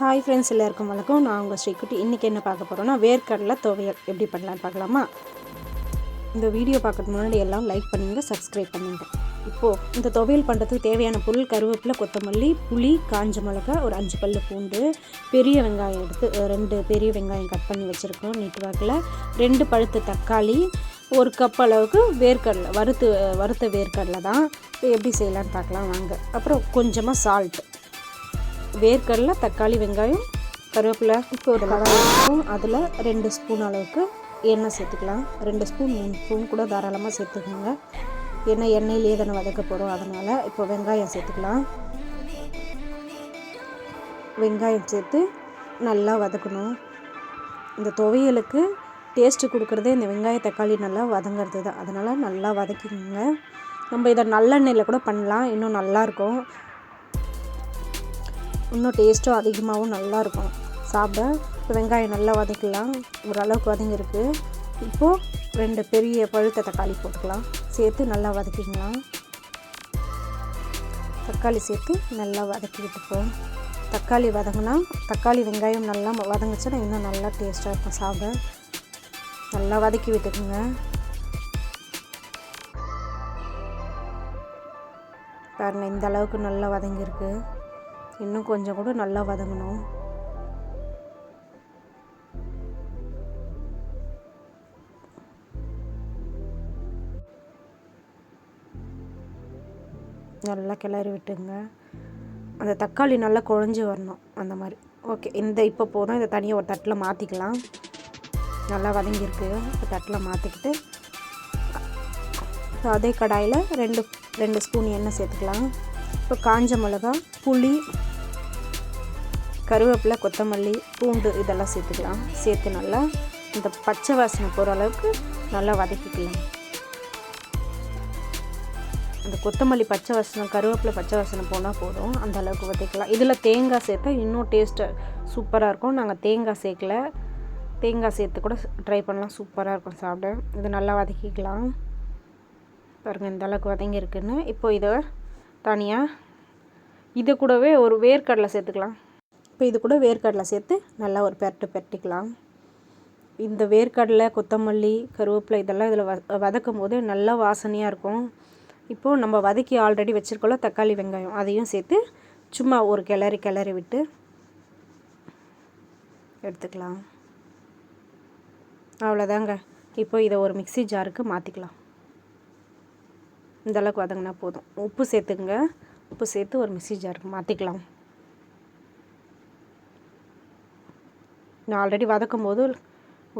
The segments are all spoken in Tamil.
ஹாய் ஃப்ரெண்ட்ஸ் எல்லாருக்கும் வணக்கம். நான் உங்கள் ஸ்ரீக்குட்டி இன்றைக்கி என்ன பார்க்க போகிறோன்னா வேர்க்கடலை துவையல். எப்படி பண்ணலான்னு பார்க்கலாமா? இந்த வீடியோ பார்க்கறதுக்கு முன்னாடி எல்லாம் லைக் பண்ணுங்கள் சப்ஸ்கிரைப் பண்ணுங்க. இப்போது இந்த துவையல் பண்ணுறதுக்கு தேவையான பொருள் கருவேப்பிலை கொத்தமல்லி புளி காஞ்ச மிளகா ஒரு அஞ்சு பல்லு பூண்டு பெரிய வெங்காயம் எடுத்து ரெண்டு பெரிய வெங்காயம் கட் பண்ணி வச்சுருக்கோம் நீட்டு வாக்கில். ரெண்டு பழுத்த தக்காளி ஒரு கப் அளவுக்கு வேர்க்கடலை வறுத்து வறுத்த வேர்க்கடலை தான். எப்படி செய்யலான்னு பார்க்கலாம் வாங்க. அப்புறம் கொஞ்சமாக சால்ட் வேர்க்கடலை தக்காளி வெங்காயம் கருவேப்பிலை இப்போ ஒரு கடாய் இருக்கும் அதில் ரெண்டு ஸ்பூன் அளவுக்கு எண்ணெய் சேர்த்துக்கலாம். ரெண்டு ஸ்பூன் மூணு ஸ்பூன் கூட தாராளமாக சேர்த்துக்கோங்க. ஏன்னா எண்ணெயிலே தானே வதக்க போகிறோம். அதனால் இப்போ வெங்காயம் சேர்த்துக்கலாம். வெங்காயம் சேர்த்து நல்லா வதக்கணும். இந்த துவையலுக்கு டேஸ்ட்டு கொடுக்குறதே இந்த வெங்காய தக்காளி நல்லா வதங்கிறது தான் அதனால் நல்லா வதக்கிக்கோங்க. நம்ம இதை நல்லெண்ணெயில் கூட பண்ணலாம். இன்னும் நல்லாயிருக்கும். இன்னும் டேஸ்ட்டும் அதிகமாகவும் நல்லாயிருக்கும். சாப்பிட. இப்போ வெங்காயம் நல்லா வதக்கலாம் ஓரளவுக்கு வதங்கியிருக்கு. இப்போது ரெண்டு பெரிய பழுத்த தக்காளி போட்டுக்கலாம். சேர்த்து நல்லா வதக்கிக்கலாம். தக்காளி சேர்த்து நல்லா வதக்கி விட்டுப்போம். தக்காளி வதங்கினா தக்காளி வெங்காயம் நல்லா வதங்குச்சுன்னா இன்னும் நல்லா டேஸ்ட்டாக இருக்கும் சாப்பிட. நல்லா வதக்கி விட்டுக்குங்க. பாருங்கள் இந்த அளவுக்கு நல்லா வதங்கியிருக்கு. இன்னும் கொஞ்சம் கூட நல்லா வதங்கணும். நல்லா கிளறி விட்டுங்க. அந்த தக்காளி நல்லா குழஞ்சி வரணும் அந்த மாதிரி. ஓகே இந்த இப்போ போதும். இதை தனியாக ஒரு தட்டில் மாற்றிக்கலாம் நல்லா வதங்கியிருக்கு. இப்போ தட்டில் மாற்றிக்கிட்டு அதே கடாயில் ரெண்டு ரெண்டு ஸ்பூன் எண்ணெய் சேர்த்துக்கலாம். இப்போ காஞ்ச மிளகா புளி கருவேப்பிலை கொத்தமல்லி பூண்டு இதெல்லாம் சேர்த்துக்கலாம். சேர்த்து நல்லா இந்த பச்சை வாசனை போகிற அளவுக்கு நல்லா வதக்கிக்கலாம். அந்த கொத்தமல்லி பச்சை வாசனை கருவேப்பிலை பச்சை வாசனை போனால் போதும். அந்த அளவுக்கு வதக்கலாம். இதில் தேங்காய் சேர்த்தா இன்னும் டேஸ்ட்டு சூப்பராக இருக்கும். நாங்கள் தேங்காய் சேர்க்கல. தேங்காய் சேர்த்து கூட ட்ரை பண்ணலாம். சூப்பராக இருக்கும் சாப்பிட. இது நல்லா வதக்கிக்கலாம். பாருங்கள் இந்த அளவுக்கு வதங்கியிருக்குன்னு இப்போ இதை தனியாக இதை கூடவே ஒரு வேர்க்கடலை சேர்த்துக்கலாம். இப்போ இது கூட வேர்க்கடலை சேர்த்து நல்லா ஒரு பெரட்டு பெரட்டிக்கலாம். இந்த வேர்க்கடலை கொத்தமல்லி கருவேப்பிலை இதெல்லாம் இதில் வ வதக்கும் போது நல்லா வாசனையாக இருக்கும். இப்போது நம்ம வதக்கி ஆல்ரெடி வச்சுருக்கோம்ல தக்காளி வெங்காயம் அதையும் சேர்த்து சும்மா ஒரு கிளறி கிளறி விட்டு எடுத்துக்கலாம். அவ்வளோதாங்க. இப்போ இதை ஒரு மிக்ஸி ஜாருக்கு மாற்றிக்கலாம் இந்த அளவுக்கு வதங்கினா போதும். உப்பு சேர்த்துங்க உப்பு சேர்த்து ஒரு மிக்ஸி ஜாருக்கு மாற்றிக்கலாம் நான் ஆல்ரெடி வதக்கும் போது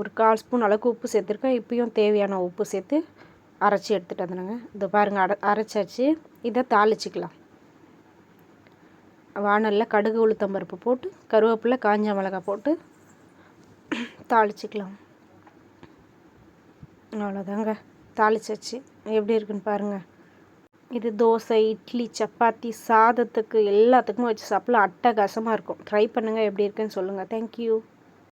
ஒரு கால் ஸ்பூன் அளவுக்கு உப்பு சேர்த்துருக்கேன். இப்பயும் தேவையான உப்பு சேர்த்து அரைச்சி எடுத்துகிட்டு வந்துடுங்க. இது பாருங்கள் அரை அரைச்சாச்சு. இதை தாளிச்சிக்கலாம். வானலில் கடுகு உளுத்தம்பருப்பு போட்டு கருவேப்பிலை காஞ்ச மிளகாய் போட்டு தாளிச்சிக்கலாம். அவ்வளோதாங்க. தாளிச்சாச்சு. எப்படி இருக்குன்னு பாருங்கள் இது தோசை இட்லி சப்பாத்தி சாதத்துக்கு எல்லாத்துக்குமே வச்சு சாப்பிடலாம். அட்டகாசமாக இருக்கும். ட்ரை பண்ணுங்கள் எப்படி இருக்குன்னு சொல்லுங்கள் தேங்க்யூ